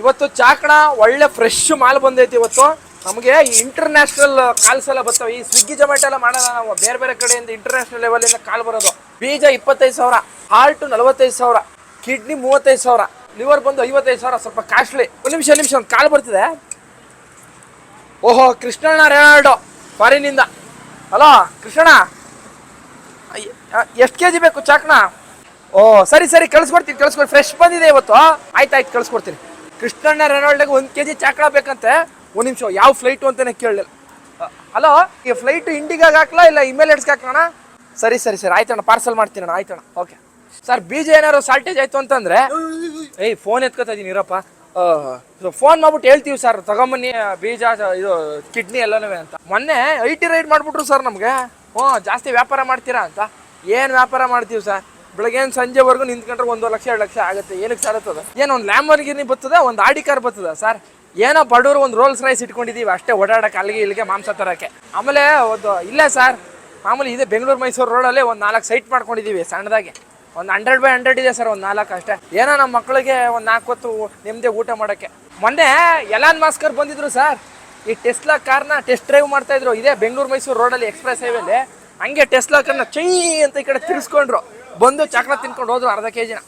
ಇವತ್ತು ಚಾಕಣ ಒಳ್ಳೆ fresh mall ಬಂದೈತಿ ಇವತ್ತು. ನಮಗೆ ಇಂಟರ್ನ್ಯಾಷನಲ್ ಕಾಲ್ಸ್ ಎಲ್ಲ ಬರ್ತವೆ. ಈ ಸ್ವಿಗ್ಗಿ ಜೊಮ್ಯಾಟೊ ಎಲ್ಲ ಮಾಡಲ್ಲ ನಾವು. ಬೇರೆ ಬೇರೆ ಕಡೆಯಿಂದ ಇಂಟರ್ನ್ಯಾಷನಲ್ ಲೆವೆಲಿಂದ ಕಾಲ್ ಬರೋದು. ಬೀಜ ಇಪ್ಪತ್ತೈದು ಸಾವಿರ ಹಾರ್ಟ್ ನಲವತ್ತೈದು ಸಾವಿರ ಕಿಡ್ನಿ ಮೂವತ್ತೈದು ಸಾವಿರ ಲಿವರ್ ಬಂದು ಐವತ್ತೈದು ಸಾವಿರ, ಸ್ವಲ್ಪ ಕಾಸ್ಟ್ಲಿ ಒಂದು ನಿಮಿಷ ನಿಮಿಷ, ಒಂದು ಕಾಲ್ ಬರ್ತಿದೆ. ಓಹೋ ಕೃಷ್ಣಣ್ಣ ರೆನಾಲ್ಡೋ ಫಾರಿನಿಂದ ಹಲೋ ಕೃಷ್ಣಣ್ಣ ಎಷ್ಟು ಕೆ ಜಿ ಬೇಕು ಚಾಕಣ? ಓ, ಸರಿ ಸರಿ, ಕಳಿಸ್ಕೊಡ್ತೀನಿ, ಕಳಿಸ್ಕೊಡಿ ಫ್ರೆಶ್ ಬಂದಿದೆ ಇವತ್ತು ಆಯ್ತು ಆಯ್ತು, ಕಳಿಸ್ಕೊಡ್ತೀನಿ. ಕೃಷ್ಣಣ್ಣ ರೆನಾಲ್ಡ್ಗೆ ಒಂದು ಕೆ ಜಿ ಚಾಕಳ ಬೇಕಂತೆ? ಒಂದು ನಿಮಿಷ, ಯಾವ ಫ್ಲೈಟು ಅಂತಲೇ ಕೇಳಲಿಲ್ಲ. ಅಲೋ, ಈ ಫ್ಲೈಟು ಇಂಡಿಗಾಗ ಹಾಕ್ಲಾ ಇಲ್ಲ ಇಮೇಲೆಟ್ಸ್ಗೆ ಹಾಕೋಣ ಸರಿ ಸರಿ ಸರಿ, ಆಯ್ತಣ್ಣ ಪಾರ್ಸಲ್ ಮಾಡ್ತೀನಣ್ಣ ಆಯ್ತಣ್ಣ ಓಕೆ ಸರ್ ಬೀಜ ಏನಾದ್ರು ಶಾರ್ಟೇಜ್ ಆಯ್ತು ಅಂತಂದ್ರೆ, ಏಯ್ ಫೋನ್ ಎತ್ಕೊತಾ ಇದೀನಿ, ಇರಪ್ಪ. ಫೋನ್ ಮಾಡ್ಬಿಟ್ಟು ಹೇಳ್ತೀವಿ ಸರ್ ತಗೊಂಬನ್ನಿ ಬೀಜ ಇದು ಕಿಡ್ನಿ ಎಲ್ಲನೂ ಅಂತ. ಮೊನ್ನೆ ಐ ಟಿ ರೈಡ್ ಮಾಡ್ಬಿಟ್ರು ಸರ್ ನಮಗೆ. ಹ್ಞೂ ಜಾಸ್ತಿ ವ್ಯಾಪಾರ ಮಾಡ್ತೀರಾ ಅಂತ. ಏನು ವ್ಯಾಪಾರ ಮಾಡ್ತೀವಿ ಸರ್ ಬೆಳಗ್ಗೆ ಸಂಜೆವರೆಗೂ ನಿಂತ್ಕೊಂಡ್ರೆ ಒಂದು ಲಕ್ಷ, ಎರಡು ಲಕ್ಷ ಆಗುತ್ತೆ. ಏನಕ್ಕೆ ಸರ್ ಅದು ಏನೋ ಒಂದು ಗಿರಿ ಬರ್ತದ ಒಂದು ಆಡಿ ಕಾರ್ ಬರ್ತದ ಸರ್ ಏನೋ ಬಡವರು ಒಂದು ರೋಲ್ಸ್ ರೈಸ್ ಇಟ್ಕೊಂಡಿದ್ದೀವಿ ಅಷ್ಟೇ ಓಡಾಡಕ್ಕೆ, ಅಲ್ಲಿಗೆ ಇಲ್ಲಿಗೆ ಮಾಂಸ ತರೋಕ್ಕೆ. ಆಮೇಲೆ ಒಂದು ಇಲ್ಲ ಸರ್ ಮಾಮೂಲಿ ಇದೆ ಬೆಂಗಳೂರು ಮೈಸೂರು ರೋಡಲ್ಲಿ ಒಂದು ನಾಲ್ಕು ಸೈಟ್ ಮಾಡ್ಕೊಂಡಿದ್ದೀವಿ ಸಣ್ಣದಾಗಿ. ಒಂದು ಹಂಡ್ರೆಡ್ ಬೈ ಹಂಡ್ರೆಡ್ ಇದೆ ಸರ್ ಒಂದು ನಾಲ್ಕು ಅಷ್ಟೇ. ಏನೋ ನಮ್ಮ ಮಕ್ಕಳಿಗೆ ಒಂದು ನಾಲ್ಕು ಹೊತ್ತು ನೆಮ್ಮದಿ ಊಟ ಮಾಡೋಕ್ಕೆ. ಮೊನ್ನೆ ಎಲಾನ್ ಮಾಸ್ಕರ್ ಬಂದಿದ್ರು ಸರ್ ಈ ಟೆಸ್ಲಾ ಕಾರ್ನ ಟೆಸ್ಟ್ ಡ್ರೈವ್ ಮಾಡ್ತಾ ಇದ್ರು. ಇದೇ ಬೆಂಗಳೂರು ಮೈಸೂರು ರೋಡಲ್ಲಿ ಎಕ್ಸ್ಪ್ರೆಸ್ ಹೈವೇಲಿ ಹಂಗೆ ಟೆಸ್ಲಾ ಕಾರ್ನ ಚೈ ಅಂತ ಈ ಕಡೆ ತಿರ್ಸ್ಕೊಂಡ್ರು. ಬಂದು ಚಾಕ್ಲೇಟ್ ತಿನ್ಕೊಂಡು ಹೋದ್ರು ಅರ್ಧ ಕೆ ಜಿನ